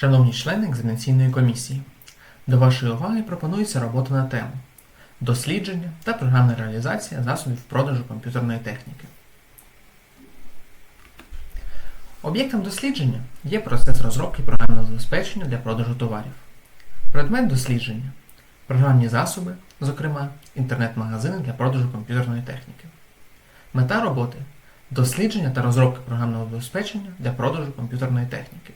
Шановні члени екзаменаційної комісії, до вашої уваги пропонується робота на тему дослідження та програмна реалізація засобів продажу комп'ютерної техніки. Об'єктом дослідження є процес розробки програмного забезпечення для продажу товарів. Предмет дослідження програмні засоби, зокрема інтернет-магазини для продажу комп'ютерної техніки. Мета роботи дослідження та розробка програмного забезпечення для продажу комп'ютерної техніки.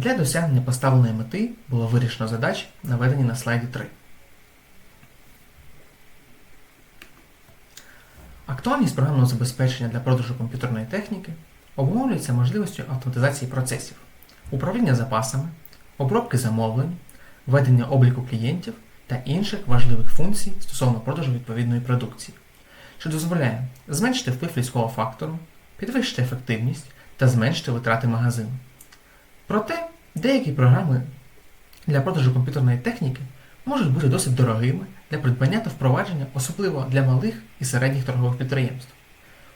Для досягнення поставленої мети було вирішено задачі, наведені на слайді 3. Актуальність програмного забезпечення для продажу комп'ютерної техніки обумовлюється можливістю автоматизації процесів, управління запасами, обробки замовлень, ведення обліку клієнтів та інших важливих функцій стосовно продажу відповідної продукції, що дозволяє зменшити вплив людського фактору, підвищити ефективність та зменшити витрати магазину. Проте деякі програми для продажу комп'ютерної техніки можуть бути досить дорогими для придбання та впровадження, особливо для малих і середніх торгових підприємств.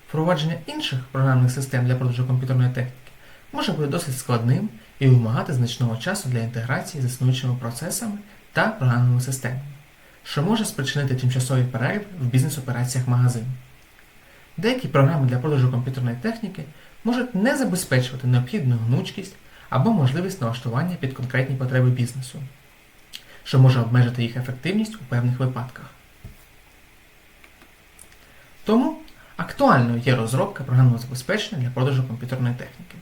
Впровадження інших програмних систем для продажу комп'ютерної техніки може бути досить складним і вимагати значного часу для інтеграції з існуючими процесами та програмними системами, що може спричинити тимчасовий перерив в бізнес-операціях магазину. Деякі програми для продажу комп'ютерної техніки можуть не забезпечувати необхідну гнучкість або можливість налаштування під конкретні потреби бізнесу, що може обмежити їх ефективність у певних випадках. Тому актуальною є розробка програмного забезпечення для продажу комп'ютерної техніки.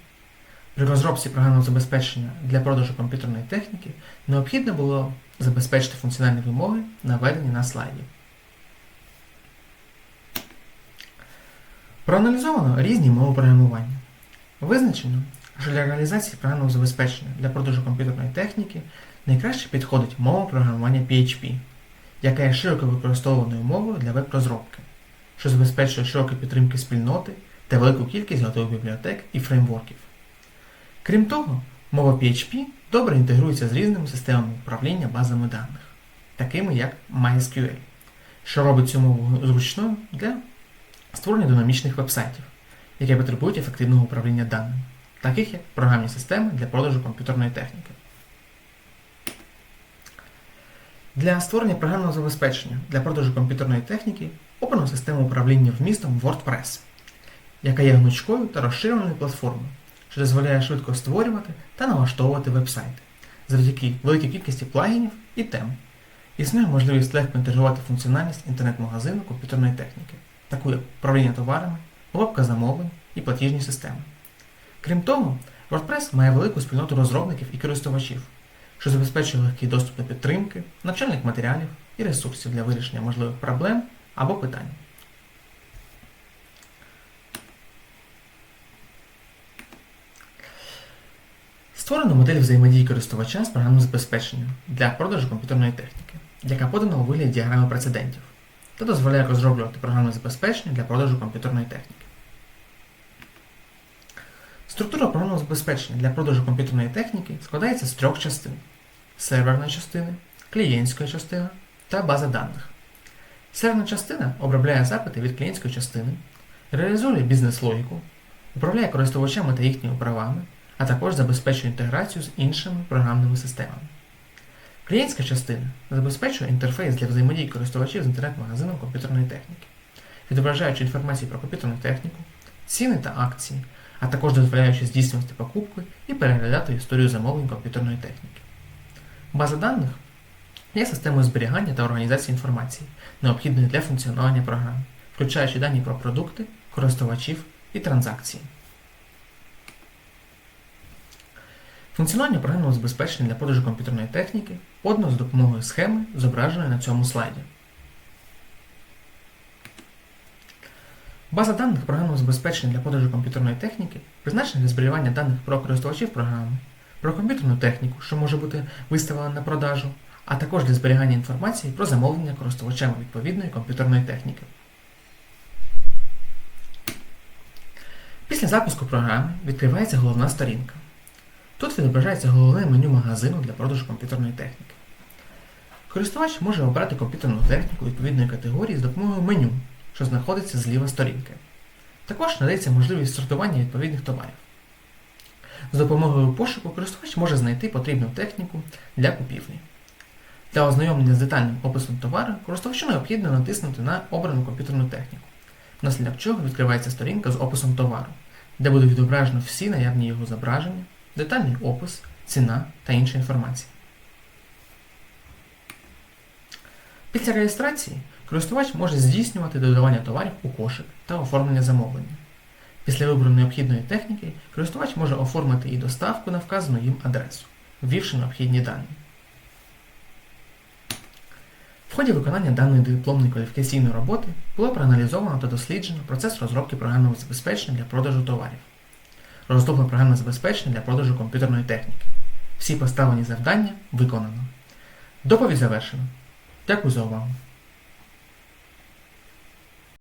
При розробці програмного забезпечення для продажу комп'ютерної техніки необхідно було забезпечити функціональні вимоги, наведені на слайді. Проаналізовано різні мови програмування. Визначено, що для реалізації програмного забезпечення для продажу комп'ютерної техніки найкраще підходить мова програмування PHP, яка є широко використовуваною мовою для веб-розробки, що забезпечує широкі підтримки спільноти та велику кількість готових бібліотек і фреймворків. Крім того, мова PHP добре інтегрується з різними системами управління базами даних, такими як MySQL, що робить цю мову зручною для створення динамічних вебсайтів, які потребують ефективного управління даними, таких як програмні системи для продажу комп'ютерної техніки. Для створення програмного забезпечення для продажу комп'ютерної техніки обрано систему управління вмістом WordPress, яка є гнучкою та розширеною платформою, що дозволяє швидко створювати та налаштовувати вебсайти завдяки великій кількості плагінів і тем. Існує можливість легко інтегрувати функціональність інтернет-магазину комп'ютерної техніки, таку як управління товарами, обробка замовлень і платіжні системи. Крім того, WordPress має велику спільноту розробників і користувачів, що забезпечує легкий доступ до підтримки, навчальних матеріалів і ресурсів для вирішення можливих проблем або питань. Створено модель взаємодії користувача з програмним забезпеченням для продажу комп'ютерної техніки, яка подана у вигляді діаграми прецедентів та дозволяє розроблювати програмне забезпечення для продажу комп'ютерної техніки. Структура програмного забезпечення для продажу комп'ютерної техніки складається з трьох частин: серверної частини, клієнтської частини та база даних. Серверна частина обробляє запити від клієнтської частини, реалізує бізнес-логіку, управляє користувачами та їхніми правами, а також забезпечує інтеграцію з іншими програмними системами. Клієнтська частина забезпечує інтерфейс для взаємодії користувачів з інтернет-магазином комп'ютерної техніки, відображаючи інформацію про комп'ютерну техніку, ціни та акції, а також дозволяючи здійснювати покупки і переглядати історію замовлень комп'ютерної техніки. База даних є системою зберігання та організації інформації, необхідної для функціонування програм, включаючи дані про продукти, користувачів і транзакції. Функціонування програмного забезпечення для продажу комп'ютерної техніки подано з допомогою схеми, зображеної на цьому слайді. База даних програмного забезпечення для продажу комп'ютерної техніки призначена для зберігання даних про користувачів програми, про комп'ютерну техніку, що може бути виставлена на продажу, а також для зберігання інформації про замовлення користувачами відповідної комп'ютерної техніки. Після запуску програми відкривається головна сторінка. Тут відображається головне меню магазину для продажу комп'ютерної техніки. Користувач може обрати комп'ютерну техніку відповідної категорії з допомогою меню, що знаходиться зліва сторінки. Також надається можливість сортування відповідних товарів. З допомогою пошуку користувач може знайти потрібну техніку для купівлі. Для ознайомлення з детальним описом товару користувачу необхідно натиснути на обрану комп'ютерну техніку, внаслідок чого відкривається сторінка з описом товару, де буде відображено всі наявні його зображення, детальний опис, ціна та інша інформація. Після реєстрації користувач може здійснювати додавання товарів у кошик та оформлення замовлення. Після вибору необхідної техніки користувач може оформити і доставку на вказану їм адресу, ввівши необхідні дані. В ході виконання даної дипломної кваліфікаційної роботи було проаналізовано та досліджено процес розробки програмного забезпечення для продажу товарів, розробка програмного забезпечення для продажу комп'ютерної техніки. Всі поставлені завдання виконано. Доповідь завершено. Дякую за увагу.